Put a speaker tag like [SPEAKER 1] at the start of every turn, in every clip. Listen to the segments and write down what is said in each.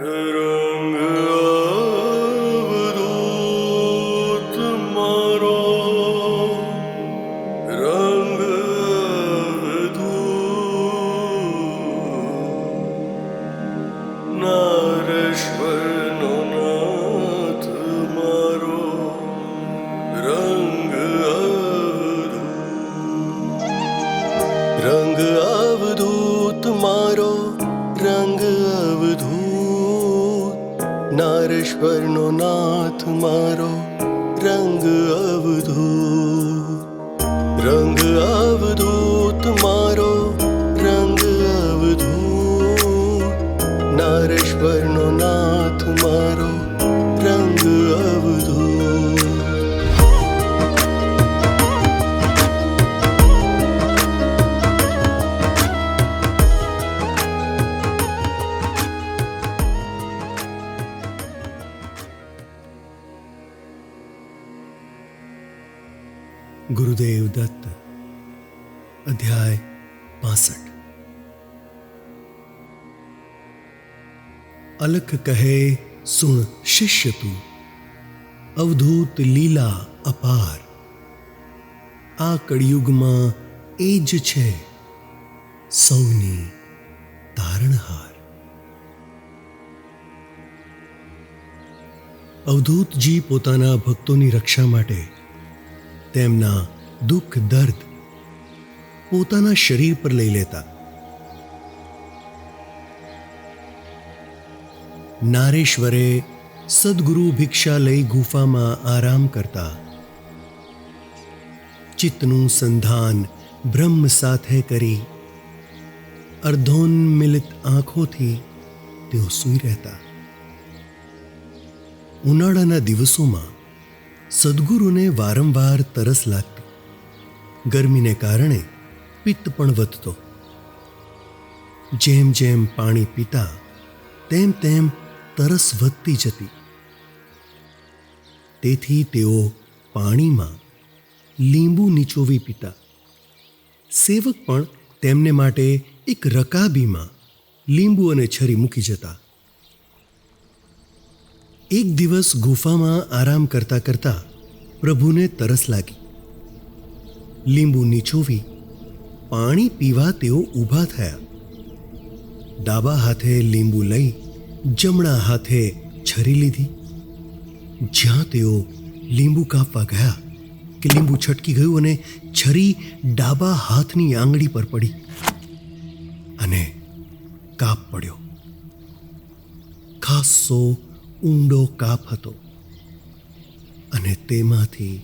[SPEAKER 1] રંગ અવધૂત
[SPEAKER 2] અલખ કહે, સુણ શિષ્ય તું. અવધૂત લીલા અપાર. આ કળિયુગમાં એ જ છે સૌની તારણહાર. અવધૂતજી પોતાના ભક્તોની રક્ષા માટે તેમના દુઃખ દર્દ પોતાના શરીર પર લઈ લેતા નારેશ્વરે સદગુરુ ભિક્ષા લઈ ગુફામાં આરામ કરતા. ચિત્તનું સંધાન બ્રહ્મ સાથે કરી. અર્ધોન્મિલિત આંખોથી તેઓ સૂઈ રહેતા. ઉનાળાના દિવસોમાં સદગુરુને વારંવાર તરસ લાગતી. ગરમીને કારણે પિત્ત પણ વધતો. જેમ જેમ પાણી પીતા, તેમ તેમ તરસ વધતી જતી. તેથી તેઓ પાણીમાં લીંબુ નીચોવી પીતા. સેવક પણ તેમને માટે એક રકાબીમાં લીંબુ અને છરી મૂકી જતા. એક દિવસ ગુફામાં આરામ કરતા કરતા પ્રભુને તરસ લાગી. લીંબુ નીચોવી પાણી પીવા તેઓ ઊભા થયા. ડાબા હાથે લીંબુ લઈ જમણા હાથે છરી લીધી. જ્યાં તેઓ લીંબુ કાપવા ગયા કે લીંબુ છટકી ગયું અને છરી ડાબા હાથની આંગળી પર પડી અને કાપ પડ્યો. ખાસો ઊંડો કાપ હતો અને તેમાંથી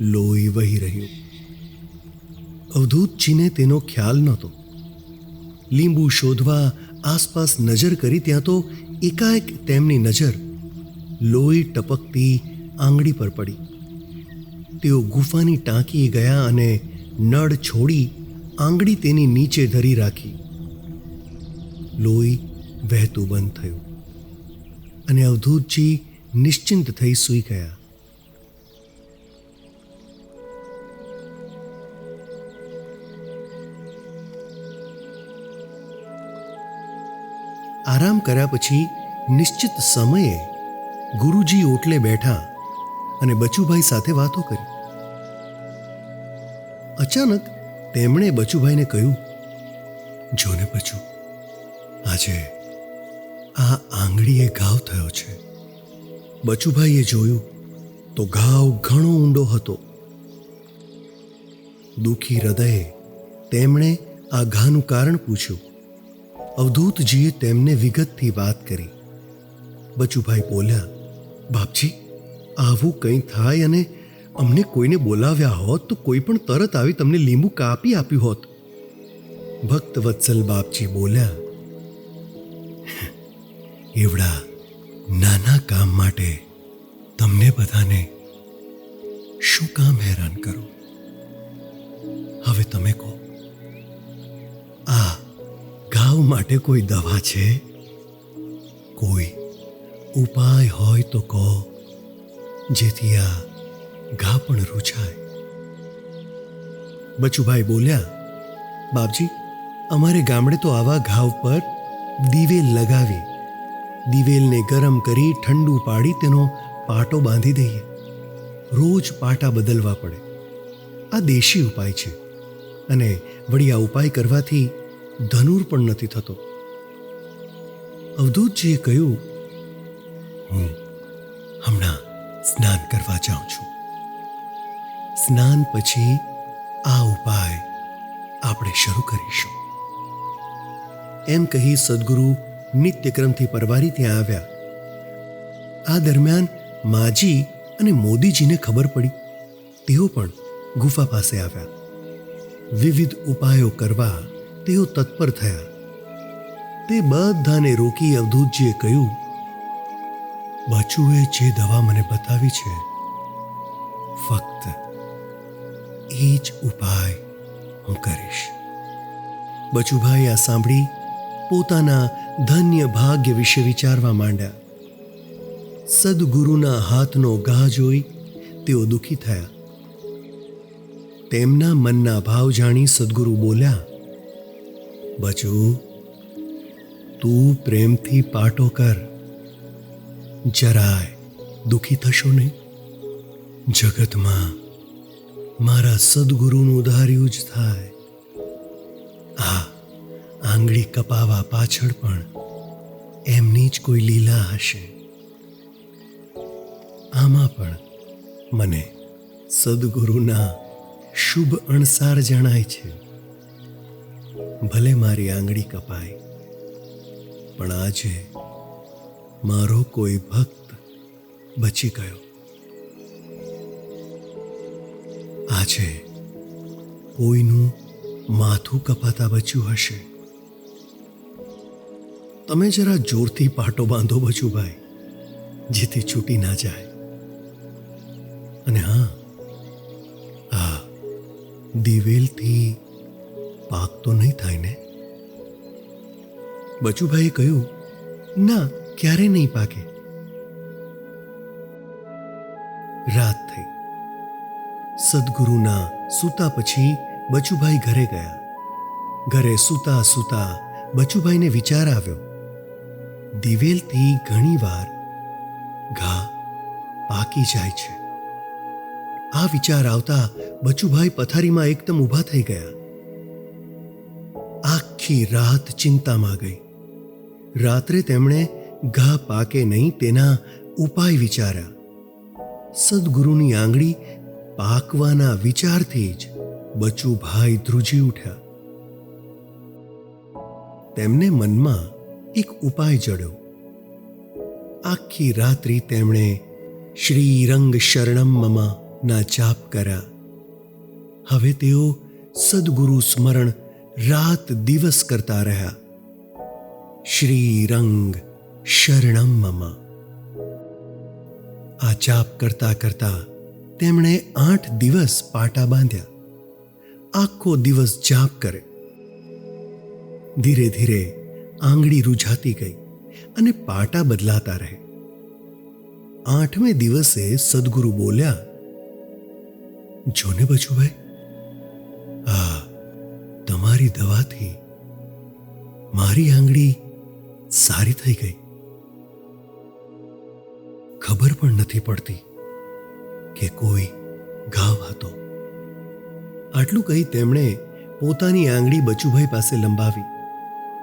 [SPEAKER 2] લોહી વહી રહ્યું. અવધૂતજીને તેનો ખ્યાલ નહોતો. લીંબુ શોધવા આસપાસ નજર કરી ત્યાં તો એકાએક તેમની નજર લોહી ટપકતી આંગળી પર પડી. તેઓ ગુફાની ટાંકીએ ગયા અને નળ છોડી આંગળી તેની નીચે ધરી રાખી. લોહી વહેતું બંધ થયું અને અવધૂતજી નિશ્ચિંત થઈ સૂઈ ગયા. આરામ કર્યા પછી નિશ્ચિત સમયે ગુરુજી ઓટલે બેઠા અને બચુભાઈ સાથે વાતો કરી. અચાનક તેમણે બચુભાઈને કહ્યું, જોને બચુ, આજે આ આંગળીએ ઘાવ થયો છે. બચુભાઈએ જોયું તો ઘાવ ઘણો ઊંડો હતો. દુઃખી હૃદયે તેમણે આ ઘાનું કારણ પૂછ્યું અવધૂતજીએ તેમને વિગતથી વાત કરી. બચુભાઈ બોલ્યા, બાપજી, આવું કંઈ થાય અને અમને કોઈને બોલાવ્યા હોત તો કોઈ પણ તરત આવી તમને લીંબુ કાપી આપ્યું હોત. ભક્ત વત્સલ બાપજી બોલ્યા એવડા નાના કામ માટે તમને બધાને શું કામ હેરાન કરો? હવે તમે કહો ઘાવ માટે કોઈ દવા છે? કોઈ ઉપાય હોય તો કહો, જેથી આ ઘા પણ રૂછાય. બચુભાઈ બોલ્યા, બાપજી, અમારે ગામડે તો આવા ઘાવ પર દિવેલ લગાવી, દિવેલને ગરમ કરી ઠંડુ પાડી તેનો પાટો બાંધી દઈએ. રોજ પાટા બદલવા પડે. આ દેશી ઉપાય છે અને વળી આ ઉપાય કરવાથી ધનુર પણ નથી થતો. અવધૂતજીએ કહ્યું, હું હમણાં સ્નાન કરવા જાઉં છું. સ્નાન પછી આ ઉપાય આપણે શરૂ કરીશું. એમ કહી સદગુરુ નિત્યક્રમથી પરવારી ત્યાં આવ્યા. આ દરમિયાન માજી અને મોદીજીને ખબર પડી. તેઓ પણ ગુફા પાસે આવ્યા. વિવિધ ઉપાયો કરવા તેઓ તત્પર થયા. તે બધાને રોકી અવધૂતજીએ કહ્યું, બચુએ જે દવા મને બતાવી છે, ફક્ત એ જ ઉપાય હું કરીશ. બચુભાઈ આ સાંભળી પોતાના ધન્ય ભાગ્ય વિશે વિચારવા માંડ્યા. સદગુરુના હાથનો ઘા જોઈ તેઓ દુઃખી થયા. તેમના મનના ભાવ જાણી સદગુરુ બોલ્યા બચુ. તું પ્રેમથી પાટો કર. જરાય દુઃખી થશો નહીં. જગતમાં મારા સદગુરુનું ધાર્યું જ થાય. આ આંગળી કપાવા પાછળ પણ એમની જ કોઈ લીલા હશે. આમાં પણ મને સદગુરુના શુભ અણસાર જણાય છે. ભલે મારી આંગળી કપાય, પણ આજે મારો કોઈ ભક્ત બચી ગયો. આજે કોઈનું માથું કપાતા બચ્યું હશે. તમે જરા જોરથી પાટો બાંધો બચુભાઈ, જેથી છૂટી ના જાય. અને હા, આ દિવેલથી તો નહીં થાય ને? બચુભાઈએ કહ્યું, ના, ક્યારે નહીં પાકે. રાત થઈ. સદગુરુના સૂતા પછી બચુભાઈ ઘરે ગયા. ઘરે સૂતા સૂતા બચુભાઈને વિચાર આવ્યો. દિવેલથી ઘણીવાર ઘા પાકી જાય છે. આ વિચાર આવતા બચુભાઈ પથારીમાં એકદમ ઊભા થઈ ગયા. આખી રાત ચિંતામાં ગઈ. રાત્રે તેમણે ઘા પાકે નહીં તેના ઉપાય વિચાર્યા. સદગુરુની આંગળી પાકવાના વિચારથી જ બચુભાઈ ધ્રુજી ઉઠ્યા. તેમને મનમાં એક ઉપાય જડ્યો. આખી રાત્રિ તેમણે શ્રીરંગ શરણમ મમા ના જાપ કર્યા. હવે તેઓ સદગુરુ સ્મરણ રાત દિવસ કરતા રહ્યા. શ્રી રંગ શરણમ મમા. આ જાપ કરતા કરતા તેમણે આઠ દિવસ પાટા બાંધ્યા. આખો દિવસ જાપ કરે. ધીરે ધીરે આંગળી રૂઝાતી ગઈ અને પાટા બદલાતા રહે. આઠમે દિવસે સદગુરુ બોલ્યા, જોને બચુભાઈ? આ તમારી દવાથી મારી આંગળી સારી થઈ ગઈ. ખબર પણ નથી પડતી કે કોઈ ઘાવ હતો. આટલું કહી તેમણે પોતાની આંગળી બચુભાઈ પાસે લંબાવી.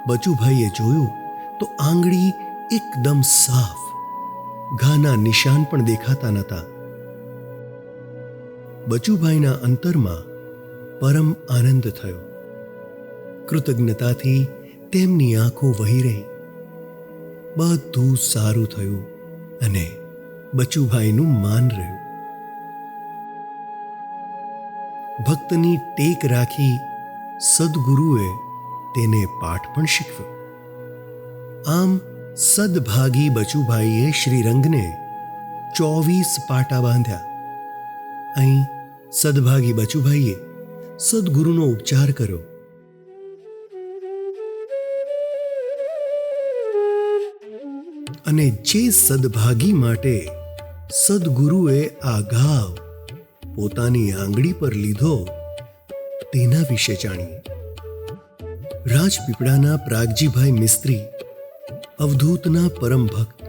[SPEAKER 2] બચુભાઈએ જોયું તો આંગળી એકદમ સાફ, ઘાના નિશાન પણ દેખાતા નહોતા બચુભાઈના અંતરમાં પરમ આનંદ થયો. કૃતજ્ઞતાથી તેમની આંખો વહી રહી. બધું સારું થયું અને બચુભાઈનું માન રહ્યું. ભક્તની ટેક રાખી સદગુરુએ તેને પાઠ પણ શીખવ્યો. આમ સદભાગી બચુભાઈએ શ્રીરંગને ચોવીસ પાટા બાંધ્યા. અહીં સદભાગી બચુભાઈએ સદગુરુનો ઉપચાર કર્યો. અને જે સદભાગી માટે સદગુરુએ આ ઘાવ પોતાની આંગળી પર લીધો, તેના વિશે જાણીએ. રાજપીપળાના પ્રાગજીભાઈ મિસ્ત્રી, અવધૂતના પરમ ભક્ત.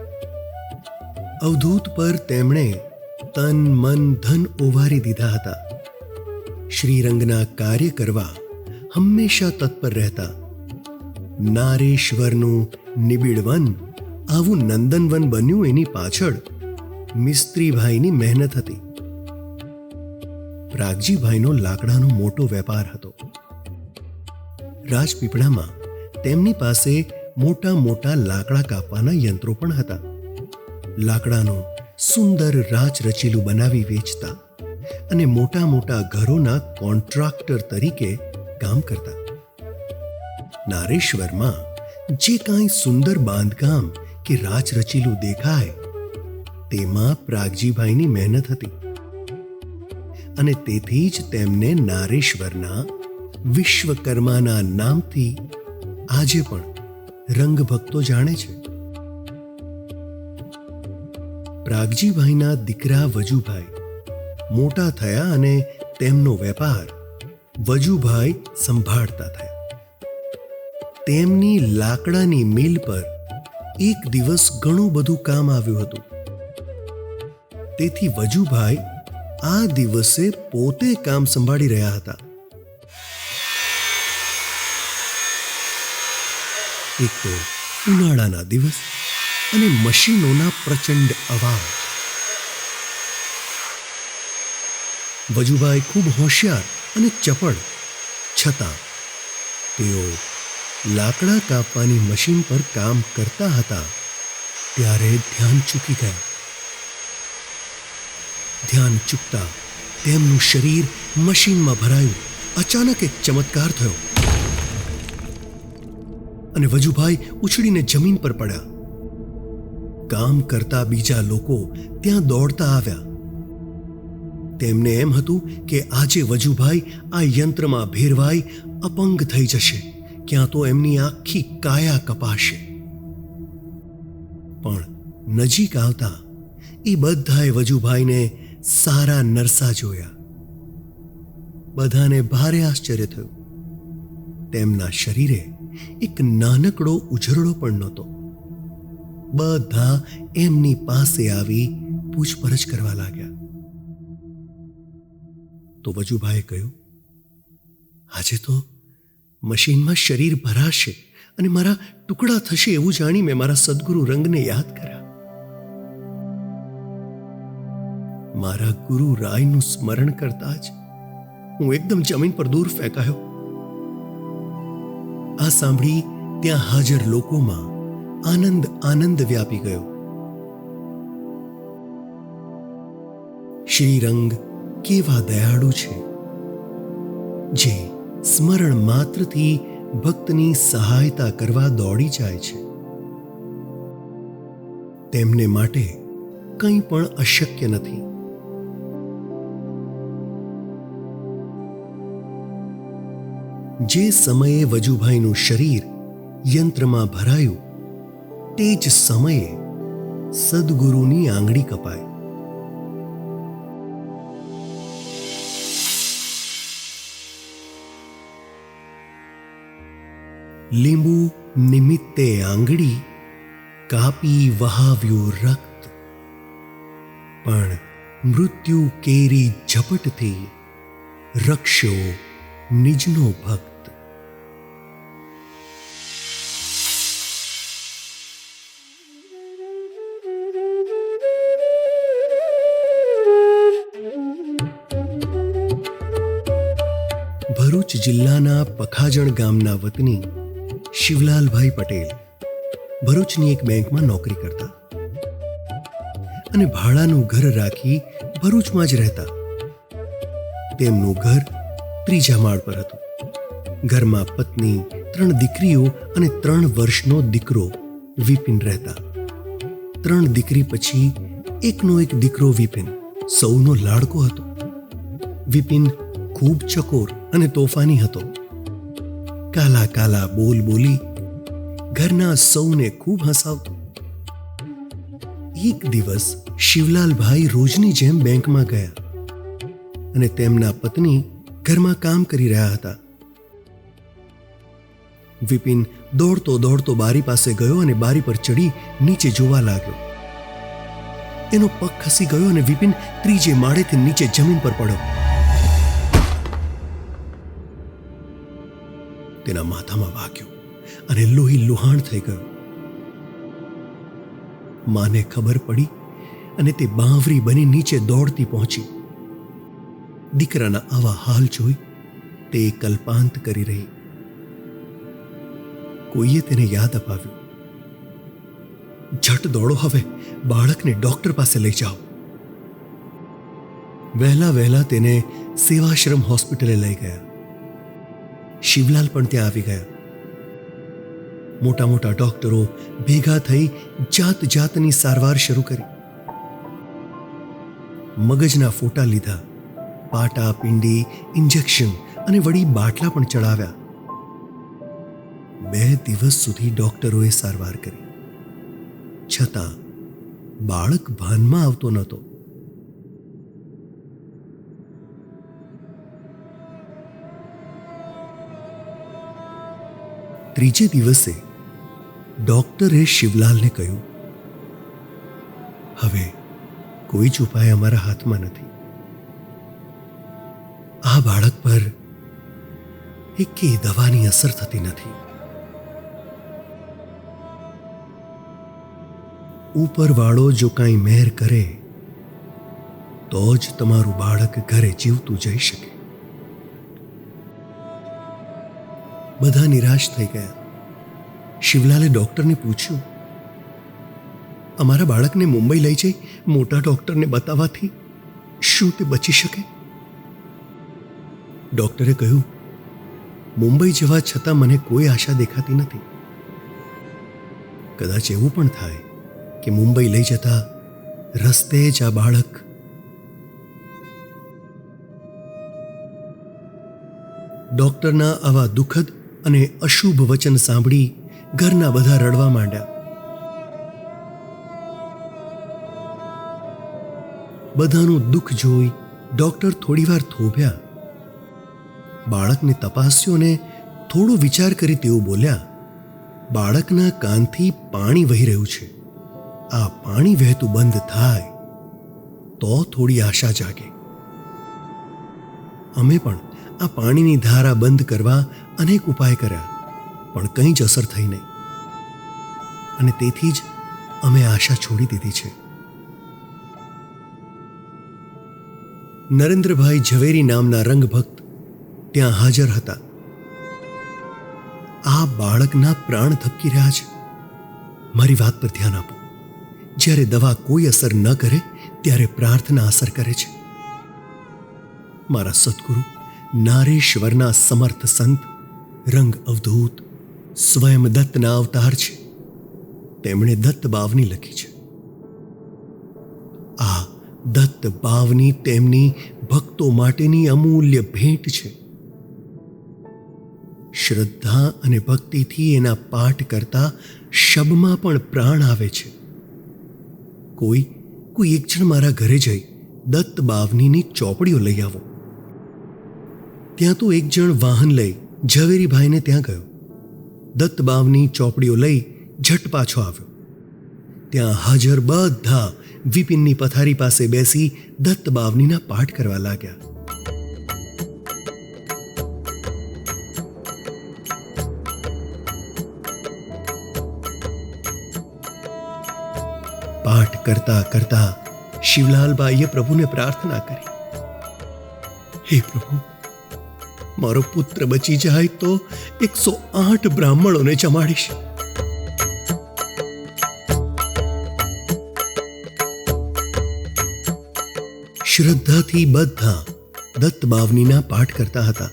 [SPEAKER 2] અવધૂત પર તેમણે તન, મન, ધન ઓવારી દીધા હતા. શ્રીરંગના કાર્ય કરવા હંમેશા તત્પર રહેતા. નારેશ્વરનું નિબિડ વન આવું નંદનવન બન્યું એની પાછળ. મિસ્ત્રીભાઈની મહેનત હતી. પ્રાગજીભાઈનો લાકડાનો મોટો વેપાર હતો. રાજપીપળામાં તેમની પાસે મોટા મોટા લાકડા કાપવાના યંત્રો પણ હતા. લાકડાનું સુંદર રાચ રચીલું બનાવી વેચતા અને મોટા મોટા ઘરોના કોન્ટ્રાક્ટર તરીકે કામ કરતા. નારેશ્વરમાં જે કાંઈ સુંદર બાંધકામ કે રાચ રચીલું દેખાય, તેમાં પ્રાગજીભાઈની મહેનત હતી. અને તેથી જ તેમને નારેશ્વરના વિશ્વકર્માના નામથી આજે પણ રંગભક્તો જાણે છે. પ્રાગજીભાઈના દીકરા વજુભાઈ મોટા થયા અને તેમનો વેપાર વજુભાઈ સંભાળતા થયા. તેમની લાકડાની મિલ પર એક દિવસ ઘણું બધું કામ આવ્યું હતું. તેથી વજુભાઈ આ દિવસે પોતે કામ સંભાળી રહ્યા હતા. એક તો ઉનાળાના દિવસ અને મશીનોના પ્રચંડ અવાજ. વજુભાઈ ખૂબ હોશિયાર અને ચપળ, છતાં તેઓ લાકડા કાપવાની મશીન પર કામ કરતા હતા, ત્યારે ધ્યાન ચૂકી ગયા. ધ્યાન ચૂકતા તેમનું શરીર મશીનમાં ભરાયું, અચાનક એક ચમત્કાર થયો. અને વજુભાઈ ઉછળીને જમીન પર પડ્યા. કામ કરતા બીજા લોકો ત્યાં દોડતા આવ્યા. તેમને એમ હતું કે આજે વજુભાઈ આ યંત્રમાં ભેરવાઈ અપંગ થઈ જશે. ક્યાં તો એમની આખી કાયા કપાશે. પણ નજીક આવતા એ બધાએ વજુભાઈને સારા નરસા જોયા. બધાને ભારે આશ્ચર્ય થયું. તેમના શરીરે એક નાનકડો ઉજરડો પણ નહોતો. બધા એમની પાસે આવી પૂછપરછ કરવા લાગ્યા. તો વજુભાઈએ કહ્યું, આજે તો મશીનમાં શરીર ભરાશે અને મારા ટુકડા થશે એવું જાણી મેં મારા સદગુરુ રંગને યાદ કર્યા. મારા ગુરુ રાયનું સ્મરણ કરતા જ હું એકદમ જમીન પર દૂર ફેંકાયો. આ સાંભળી ત્યાં હાજર લોકોમાં આનંદ આનંદ વ્યાપી ગયો. શ્રીરંગ કેવા દયાળુ છે. જે સ્મરણ માત્રથી ભક્તની સહાયતા કરવા દોડી જાય છે. તેમને માટે કંઈ પણ અશક્ય નથી. જે સમયે વજુભાઈનું શરીર યંત્રમાં ભરાયું, તે જ સમયે સદગુરુની આંગળી કપાય લીંબુ નિમિત્તે આંગળી કાપી વહાવ્યું રક્ત. પણ મૃત્યુ કેરી ઝપટથી રક્ષો નિજનો ભક્ત. ભરૂચ જિલ્લાના પખાજણ ગામના વતની શિવલાલભાઈ પટેલ ભરૂચની એક બેંકમાં નોકરી કરતા અને ભાડાનું ઘર રાખી ભરૂચમાં જ રહેતા. તેમનું ઘર ત્રીજા માળ પર હતું. ઘરમાં પત્ની, ત્રણ દીકરીઓ અને ત્રણ વર્ષનો દીકરો વિપિન રહેતા. ત્રણ દીકરી પછી એકનો એક દીકરો વિપિન, સૌનો લાડકો હતો. વિપિન ખૂબ ચકોર અને તોફાની હતો. કાલા કાલા બોલ બોલી ઘરના સૌને ખૂબ હસાવતો. એક દિવસ શિવલાલભાઈ રોજની જેમ બેંકમાં ગયા અને તેમના પત્ની ઘરમાં કામ કરી રહ્યા હતા. વિપિન દોડતો દોડતો બારી પાસે ગયો અને બારી પર ચડી નીચે જોવા લાગ્યો. એનો પગ ખસી ગયો અને વિપિન ત્રીજે માળેથી નીચે જમીન પર પડ્યો. તેના માથામાં વાગ્યું અને લોહી લુહાણ થઈ ગયું. માને ખબર પડી અને તે બાંવરી બની નીચે દોડતી પહોંચી. દીકરાના આવા હાલ જોઈ તે કલ્પાંત કરી રહી. કોઈએ તેને યાદ અપાવ્યું. ઝટ દોડો હવે, બાળકને ડોક્ટર પાસે લઈ જાઓ. વહેલા વહેલા તેને સેવાશ્રમ હોસ્પિટલે લઈ ગયા. શિવલાલ પણ ત્યાં આવી ગયા. મોટા મોટા ડોક્ટરો ભેગા થઈ જાત જાતની સારવાર શરૂ કરી. મગજના ફોટા લીધા. પાટા, પિંડી, ઇન્જેક્શન અને વળી બાટલા પણ ચડાવ્યા. બે દિવસ સુધી ડોક્ટરોએ સારવાર કરી. છતાં બાળક ભાનમાં આવતો નહોતો. ત્રીજે દિવસે ડોક્ટરે શિવલાલને કહ્યું, હવે કોઈ જ ઉપાય અમારા હાથમાં નથી. આ બાળક પર એકેય દવાની અસર થતી નથી. ઉપરવાળો જો કાંઈ મહેર કરે, તો જ તમારું બાળક ઘરે જીવતું જઈ શકે. બધા નિરાશ થઈ ગયા. શિવલાલે ડોક્ટરને પૂછ્યું, અમારા બાળકને મુંબઈ લઈ જઈ મોટા ડોક્ટરને બતાવવાથી શું તે બચી શકે? ડોક્ટરે કહ્યું, મુંબઈ જવા છતાં મને કોઈ આશા દેખાતી નથી. કદાચ એવું પણ થાય કે મુંબઈ લઈ જતા રસ્તે જ આ બાળક ડોક્ટરના આવા દુઃખદ અને અશુભ વચન સાંભળી ઘરના બધા રડવા માંડ્યા. બધાનું દુઃખ જોઈ ડોક્ટર થોડીવાર થોભ્યા. બાળકને તપાસ્યો ને થોડો વિચાર કરી તેઓ બોલ્યા, બાળકના કાનથી પાણી વહી રહ્યું છે. આ પાણી વહેતું બંધ થાય. તો થોડી આશા જાગે. અમે પણ આ પાણીની ધારા બંધ કરવા અનેક ઉપાય કર્યા, પણ કંઈ જ અસર થઈ નહીં. અને તેથી જ અમે આશા છોડી દીધી છે. નરેન્દ્રભાઈ ઝવેરી નામના રંગભક્ત ત્યાં હાજર હતા. આ બાળકના પ્રાણ ધબકી રહ્યા છે. મારી વાત પર ધ્યાન આપો. જ્યારે દવા કોઈ અસર ન કરે, ત્યારે પ્રાર્થના અસર કરે છે. મારા સદગુરુ નારેશ્વરના સમર્થ સંત, રંગ અવધૂત, સ્વયં દત્તના અવતાર છે. તેમણે દત્ત બાવની લખી છે. આ દત્ત બાવની તેમની ભક્તો માટેની અમૂલ્ય ભેટ છે. શ્રદ્ધા અને ભક્તિથી એના પાઠ કરતા શબમાં પણ પ્રાણ આવે છે. કોઈ કોઈ એક જણ મારા ઘરે જઈ દત્ત બાવનીની ચોપડીઓ લઈ આવો. ત્યાં તો એક જણ વાહન લઈ ઝવેરીભાઈને ત્યાં ગયો. દત્તબાવની ચોપડીઓ લઈ ઝટ પાછો આવ્યો. ત્યાં હાજર બધા વિપિનની પથારી પાસે બેસી દત્તબાવનીના પાઠ કરવા લાગ્યા. પાઠ કરતા કરતા શિવલાલબાઈએ પ્રભુને પ્રાર્થના કરી. હે પ્રભુ મારો પુત્ર બચી જાય તો એકસો આઠ બ્રાહ્મણોને જમાડીશ. શ્રદ્ધાથી બધા દત્ત બાવનીના પાઠ કરતા હતા.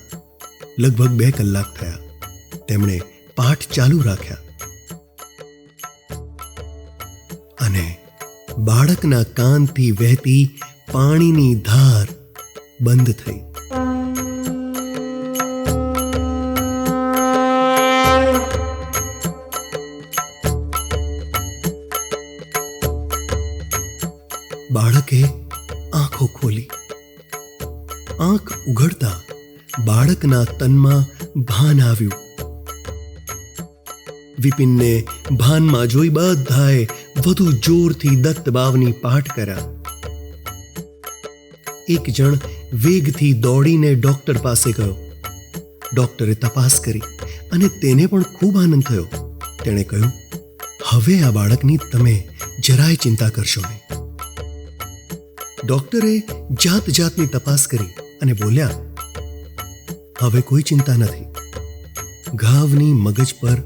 [SPEAKER 2] લગભગ બે કલાક થયા. તેમણે પાઠ ચાલુ રાખ્યા. અને બાળકના કાનથી વહેતી પાણીની ધાર બંધ થઈ. બાળકના તનમાં ભાન આવ્યું. વિપિનને ભાનમાં જોઈ બધાએ વધુ જોરથી દત્ત બાવની પાઠ કર્યા. એક જણ વેગથી દોડીને ડોક્ટર પાસે ગયો. ડોક્ટરે તપાસ કરી અને તેને પણ ખૂબ આનંદ થયો. તેણે કહ્યું, હવે આ બાળકની તમે જરાય ચિંતા કરશો નહીં. ડોક્ટરે જાત જાતની તપાસ કરી અને બોલ્યા હવે કોઈ ચિંતા નથી. ઘાવની મગજ પર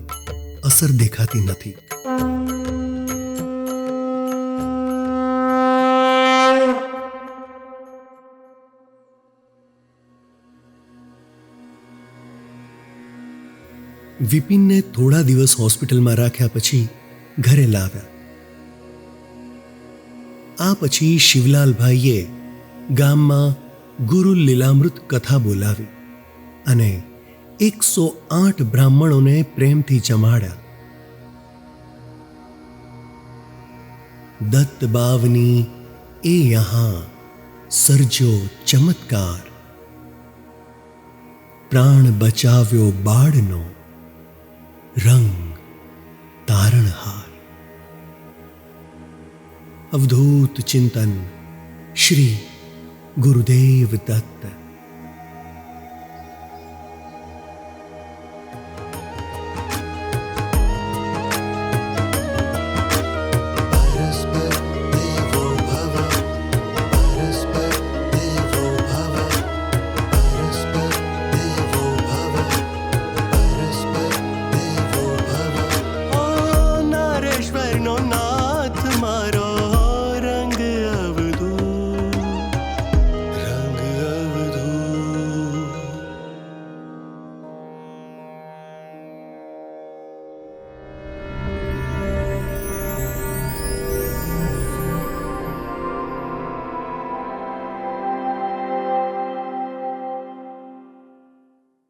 [SPEAKER 2] અસર દેખાતી નથી. વિપિનને થોડા દિવસ હોસ્પિટલમાં રાખ્યા પછી ઘરે લાવ્યા આ પછી શિવલાલભાઈએ ગામમાં ગુરુ લીલામૃત કથા બોલાવી. અને એકસો આઠ બ્રાહ્મણોને પ્રેમથી જમાડ્યા. દત્ત બાવની એ યહાં સર્જો ચમત્કાર. પ્રાણ બચાવ્યો બાળનો રંગ તારણહાર. અવધૂત ચિંતન શ્રી ગુરુદેવ દત્ત.